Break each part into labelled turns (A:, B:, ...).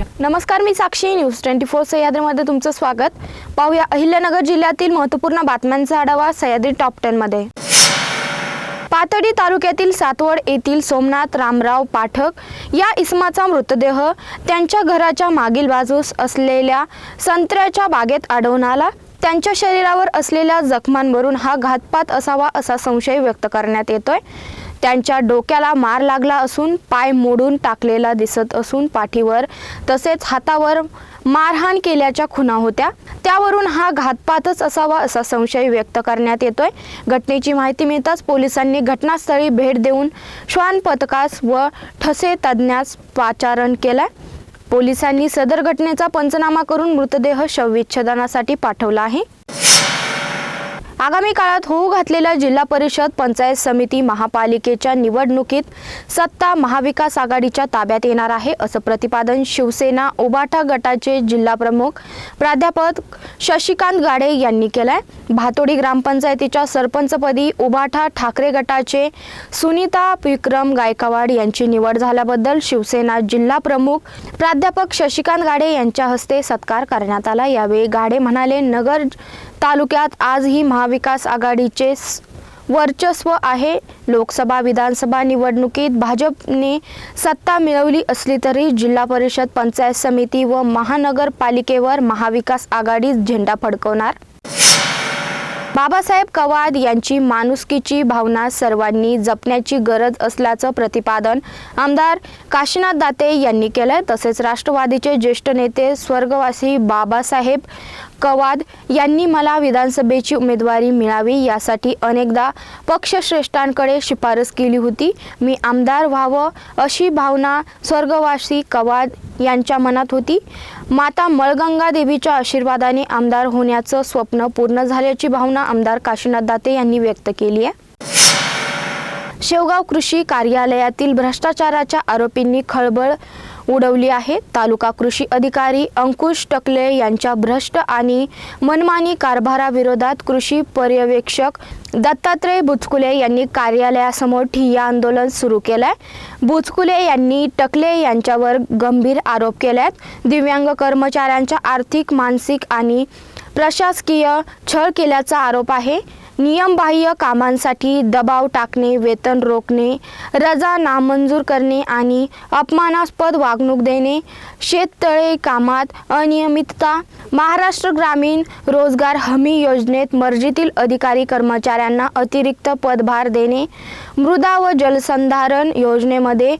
A: नमस्कार मी Sakshi news. Twenty four सह्याद्रीमध्ये तुमचं स्वागत. पाहूया अहिल्यानगर जिल्ह्यातील महत्त्वपूर्ण बातम्यांचा आढावा सह्याद्री टॉप टेनमध्ये. पाथडी तालुक्यातील सातवड येथील सोमनाथ रामराव पाठक या इसमाचा मृतदेह त्यांच्या घराच्या मागील बाजूस असलेल्या संत्र्याच्या बागेत आढळून आला. त्यांच्या शरीरावर असलेल्या जखमांवरून हा घातपात असावा असा संशय व्यक्त करण्यात येतोय. त्यांच्या डोक्याला मार लागला असून पाय मोडून टाकलेला दिसत असून पाठीवर तसेच हातावर मारहाण केल्याच्या खुणा होत्या. त्यावरून हा घातपातच असावा असा संशय व्यक्त करण्यात येतोय. घटनेची माहिती मिळताच पोलिसांनी घटनास्थळी भेट देऊन श्वान पथकास व ठसे तज्ज्ञास पाचारण केलाय. पोलिसांनी सदर घटनेचा पंचनामा करून मृतदेह शवविच्छेदनासाठी पाठवला आहे. आगामी काळात होऊ घातलेल्या जिल्हा परिषद पंचायत समिती महापालिकेच्या निवडणुकीत सत्ता महाविकास आघाडीच्या ताब्यात येणार आहे असं प्रतिपादन शिवसेना उबाठा गटाचे जिल्हा प्रमुख प्राध्यापक शशिकांत गाडे यांनी केलंय. भातोडी ग्रामपंचायतीच्या सरपंचपदी उबाठा ठाकरे गटाचे सुनीता विक्रम गायकवाड यांची निवड झाल्याबद्दल शिवसेना जिल्हा प्रमुख प्राध्यापक शशिकांत गाडे यांच्या हस्ते सत्कार करण्यात आला. यावेळी गाडे म्हणाले नगर तालुक्यात आजही महाविकास आघाडीचे वर्चस्व आहे. लोकसभा विधानसभा निवडणुकीत भाजपने सत्ता मिळवली असली तरी जिल्हा परिषद पंचायत समिती व महानगरपालिकेवर महाविकास आघाडी झेंडा फडकवणार. बाबासाहेब कवाद यांची माणुसकीची भावना सर्वांनी जपण्याची गरज असल्याचं प्रतिपादन आमदार काशीनाथ दाते यांनी केलंय. तसेच राष्ट्रवादीचे ज्येष्ठ नेते स्वर्गवासी बाबासाहेब कवाद यांनी मला विधानसभेची उमेदवारी मिळावी यासाठी अनेकदा पक्षश्रेष्ठांकडे शिफारस केली होती. मी आमदार व्हावं अशी भावना स्वर्गवासी कवाद यांच्या मनात होती. माता मळगंगा देवीच्या आशीर्वादाने आमदार होण्याचं स्वप्न पूर्ण झाल्याची भावना आमदार काशीनाथ दाते यांनी व्यक्त केली आहे. शेवगाव कृषी कार्यालयातील भ्रष्टाचाराच्या आरोपींनी खळबळ उडवली आहे. तालुका कृषी अधिकारी अंकुश टकले यांच्या भ्रष्ट आणि मनमानी कारभाराविरोधात कृषी पर्यवेक्षक दत्तात्रय बुचकुले यांनी कार्यालयासमोर ठिय्या आंदोलन सुरू केलंय. बुचकुले यांनी टकले यांच्यावर गंभीर आरोप केलेत. दिव्यांग कर्मचाऱ्यांच्या आर्थिक मानसिक आणि प्रशासकीय छळ केल्याचा आरोप आहे. नियमबाह्य कामांसाठी दबाव टाकणे वेतन रोखणे रजा नामंजूर करणे आणि अपमानास्पद वागणूक देणे शेततळे कामात अनियमितता महाराष्ट्र ग्रामीण रोजगार हमी योजनेत मर्जीतील अधिकारी कर्मचाऱ्यांना अतिरिक्त पदभार देणे मृदा व जलसंधारण योजनेमध्ये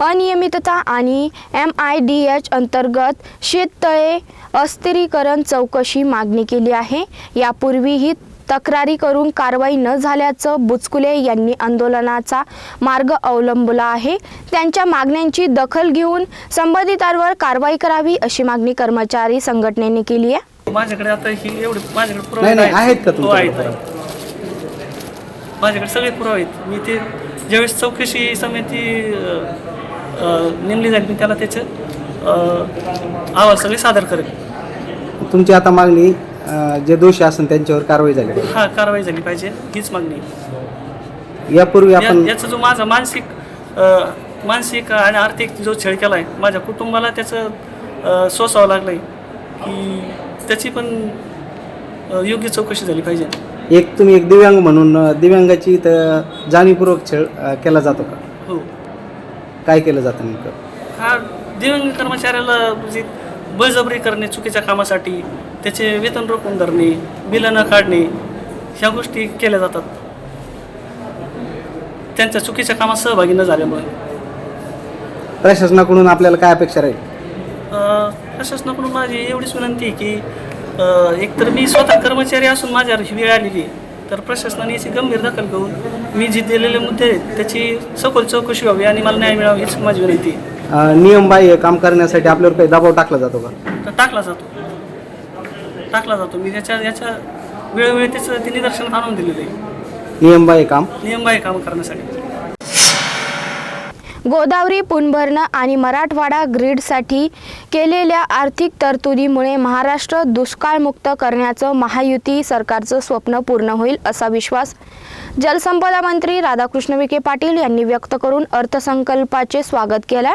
A: अनियमितता आणि एम आय डी एच अंतर्गत शेततळे अस्थिरीकरण चौकशी मागणी केली आहे. यापूर्वीही तक्रारी करून कारवाई न झाल्याचं बुचकुले यांनी आंदोलनाचा मार्ग अवलंबला आहे. त्यांच्या मागण्यांची दखल घेऊन संबंधितांवर कारवाई करावी अशी मागणी कर्मचारी संघटनेने केली आहे.
B: माझ्याकडे आता ही एवढे माझ्याकडे
C: आहेत. का
B: हो, आहेत. माझ्याकडे सगळे पुरावे आहेत. मी ते ज्यावेळेस चौकशी समिती नेमली जाईल मी त्याला त्याचे अहवाल सगळे सादर करेन.
C: तुमची आता मागणी जे दोषी असेल त्यांच्यावर कारवाई झाली पाहिजे.
B: हा कारवाई झाली पाहिजे. हीच मागणी आहे.
C: यापूर्वी
B: या-
C: आपण
B: याचा जो माझा मानसिक अ, मानसिक आणि आर्थिक जो छळ केला आहे माझ्या कुटुंबाला त्याचं अ, सोसावं लागलं आहे की त्याची पण अ, योग्य चौकशी झाली पाहिजे.
C: एक तुम्ही एक दिव्यांग म्हणून अ, दिव्यांगाची इथं जाणीवपूर्वक छळ अ, केला जातो का?
B: हो.
C: काय केलं जातं नेमकं?
B: हा दिव्यांग कर्मचाऱ्याला म्हणजे बळजबरी करणे चुकीच्या कामासाठी त्याचे वेतन रोखून धरणे बिलं न काढणे ह्या गोष्टी केल्या जातात. त्यांच्या चुकीच्या कामात सहभागी न झाल्यामुळे.
C: प्रशासनाकडून आपल्याला काय अपेक्षा राहील?
B: प्रशासनाकडून माझी एवढीच विनंती आहे की एकतर मी स्वतः कर्मचारी असून माझ्यावर ही वेळ आलेली आहे तर प्रशासनाने याची गंभीर दखल घेऊन मी जे दिलेले मुद्दे आहेत त्याची सखोल चौकशी व्हावी आणि मला न्याय मिळावा हीच माझी विनंती आहे.
C: नियमबाह्य काम करण्यासाठी आपल्यावर काही दबाव टाकला जातो का?
B: तर टाकला जातो. टाकला जातो. मी त्याच्या याच्या वेळोवेळी त्याचं ते निदर्शनात आणून दिलेलं आहे.
C: नियमबाह्य काम?
B: नियमबाह्य काम करण्यासाठी.
A: गोदावरी पुनर्भरणं आणि मराठवाडा ग्रीडसाठी केलेल्या आर्थिक तरतुदीमुळे महाराष्ट्र दुष्काळमुक्त करण्याचं महायुती सरकारचं स्वप्न पूर्ण होईल असा विश्वास जलसंपदा मंत्री राधाकृष्ण विखे पाटील यांनी व्यक्त करून अर्थसंकल्पाचे स्वागत केलं.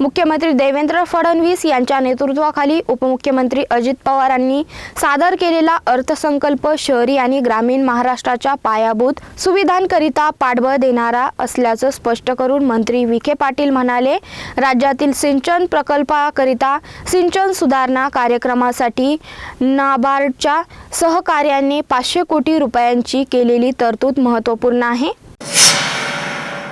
A: मुख्यमंत्री देवेंद्र फडणवीस यांच्या नेतृत्वाखाली उपमुख्यमंत्री अजित पवारांनी सादर केलेला अर्थसंकल्प शहरी आणि ग्रामीण महाराष्ट्राच्या पायाभूत सुविधांकरिता पाठबळ देणारा असल्याचं स्पष्ट करून मंत्री विखे पाटील म्हणाले राज्यातील सिंचन प्रकल्पाकरिता सिंचन सुधारणा कार्यक्रमासाठी नाबार्डच्या सहकार्याने पाचशे कोटी रुपयांची केलेली तरतूद महत्त्वपूर्ण आहे.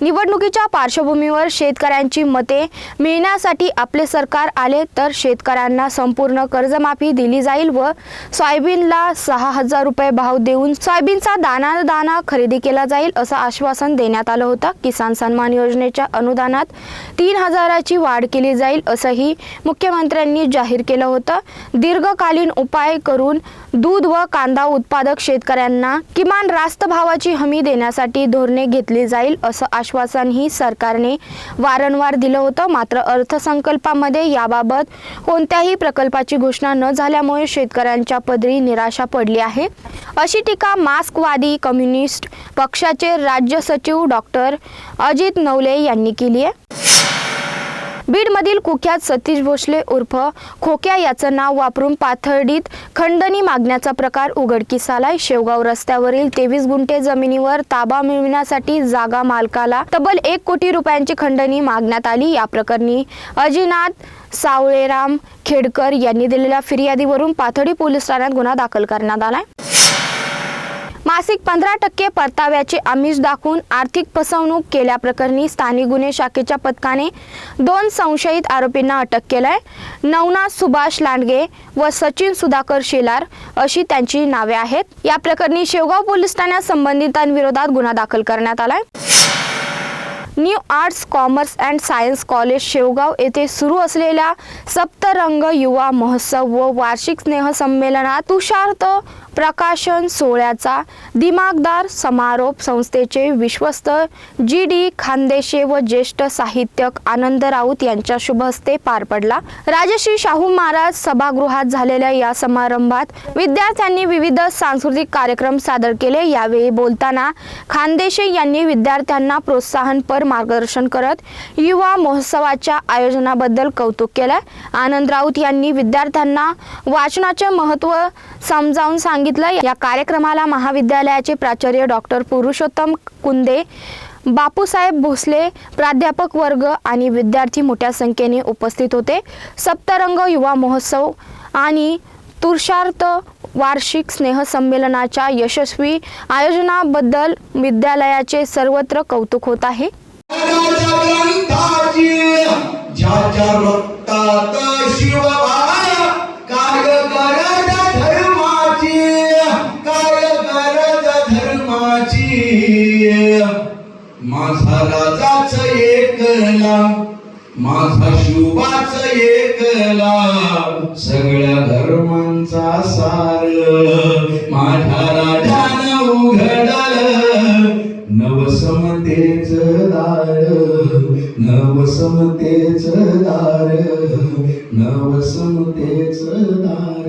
A: निवडणुकीच्या पार्श्वभूमीवर शेतकऱ्यांची मते मिळण्यासाठी आपले सरकार आले तर शेतकऱ्यांना संपूर्ण कर्जमाफी दिली जाईल व सोयाबीनला सहा हजार रुपये भाव देऊन सोयाबीनचा दाना दाना खरेदी केला जाईल असं आश्वासन देण्यात आलं होतं. किसान सन्मान योजनेच्या अनुदानात तीन हजाराची वाढ केली जाईल असंही मुख्यमंत्र्यांनी जाहीर केलं होतं. दीर्घकालीन उपाय करून दूध व कांदा उत्पादक शेतकऱ्यांना किमान रास्त भावाची हमी देण्यासाठी धोरणे घेतली जाईल असं आश्वासनही सरकारने वारंवार दिलं होतं. मात्र अर्थसंकल्पामध्ये याबाबत कोणत्याही प्रकल्पाची घोषणा न झाल्यामुळे शेतकऱ्यांच्या पदरी निराशा पडली आहे. अशी टीका मास्कवादी कम्युनिस्ट पक्षाचे राज्य सचिव डॉक्टर अजित नवले यांनी केली आहे. बीडमधील कुख्यात सतीश भोसले उर्फ खोक्या याचं नाव वापरून पाथर्डीत खंडणी मागण्याचा प्रकार उघडकीस आलाय शेवगाव रस्त्यावरील तेवीस गुंठे जमिनीवर ताबा मिळविण्यासाठी जागा मालकाला तब्बल एक कोटी रुपयांची खंडणी मागण्यात आली. या प्रकरणी अजिनाथ सावळेराम खेडकर यांनी दिलेल्या फिर्यादीवरून पाथर्डी पोलीस ठाण्यात गुन्हा दाखल करण्यात आलाय. मासिक पंधरा टक्के परताव्याचे आमिष दाखवून आर्थिक फसवणूक केल्याप्रकरणी स्थानिक गुन्हे शाखेच्या पथकाने दोन संशयित आरोपींना अटक केलंय. नवनाथ सुभाष लांडगे व सचिन सुधाकर शेलार अशी त्यांची नावे आहेत. या प्रकरणी शेवगाव पोलीस ठाण्यात संबंधितांविरोधात गुन्हा दाखल करण्यात आलाय. New arts commerce and science college Shevgaon येथे सुरू असलेल्या सप्तरंग युवा महोत्सव व वार्षिक स्नेहसंमेलनात तुषार्थ प्रकाशन सोहळ्याचा दिमागदार समारोप संस्थेचे विश्वस्त जी डी खानदेशे व ज्येष्ठ साहित्यक आनंद राऊत यांच्या शुभ हस्ते पार पडला. राजश्री शाहू महाराज सभागृहात झालेल्या या समारंभात विद्यार्थ्यांनी विविध सांस्कृतिक कार्यक्रम सादर केले. यावेळी बोलताना खानदेशे यांनी विद्यार्थ्यांना प्रोत्साहनपर मार्गदर्शन करत युवा महोत्सवाच्या आयोजनाबद्दल कौतुक केलं. आनंद राऊत यांनी विद्यार्थ्यांना वाचनाचे महत्त्व समजावून सांगितलं. या कार्यक्रमाला महाविद्यालयाचे प्राचार्य डॉक्टर पुरुषोत्तम कुंदे बापूसाहेब भोसले प्राध्यापक वर्ग आणि विद्यार्थी मोठ्या संख्येने उपस्थित होते. सप्तरंग युवा महोत्सव आणि तुषार्थ वार्षिक स्नेहसंमेलनाच्या यशस्वी आयोजनाबद्दल विद्यालयाचे सर्वत्र कौतुक होत आहे.
D: धर्माची धर्माची. माझा राजाच एकला माझा शुभाच एकला सगळ्या धर्मांचा सार. माझ्या राजानं उघडल नवसमतेच दार नवसमतेच दार नवसमतेच दार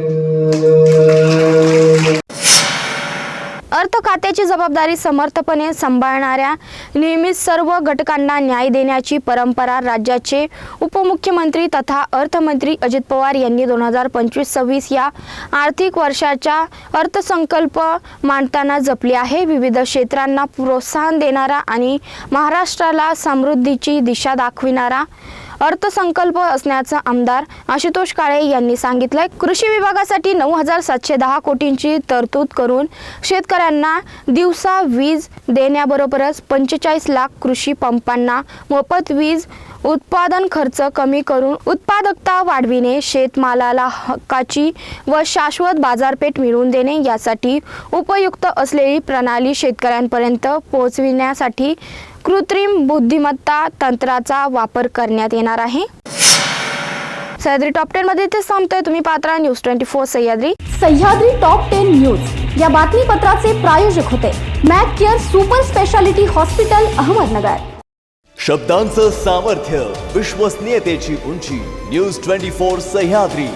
A: खात्याची जबाबदारी समर्थपणे सांभाळणाऱ्या नेहमीच सर्व घटकांना न्याय देण्याची परंपरा राज्याचे उपमुख्यमंत्री तथा अर्थमंत्री अजित पवार यांनी दोन हजार पंचवीस सव्वीस या आर्थिक वर्षाच्या अर्थसंकल्प मांडताना जपली आहे. विविध क्षेत्रांना प्रोत्साहन देणारा आणि महाराष्ट्राला समृद्धीची दिशा दाखविणारा अर्थसंकल्प असण्याचं आमदार आशुतोष काळे यांनी सांगितलंय कृषी विभागासाठी नऊ हजार सातशे दहा कोटींची तरतूद करून शेतकऱ्यांना दिवसा वीज देण्याबरोबरच पंचेचाळीस लाख कृषी पंपांना मोफत वीज उत्पादन खर्च कमी करून उत्पादकता वाढविणे शेतमालाला हक्काची व शाश्वत बाजारपेठ मिळवून देणे यासाठी उपयुक्त असलेली प्रणाली शेतकऱ्यांपर्यंत पोहोचविण्यासाठी कृत्रिम बुद्धिमत्ता तंत्राचा वापर करण्यात येणार आहे. सह्याद्री टॉप टेन मध्ये ते थांबतोय तुम्ही Patra news twenty four Sahyadri.
E: Sahyadri top ten news या बातमीपत्राचे प्रायोजक होते Mac care super speciality hospital Ahmednagar.
F: शब्दांचं सामर्थ्य विश्वसनीयतेची उंची. News twenty four Sahyadri.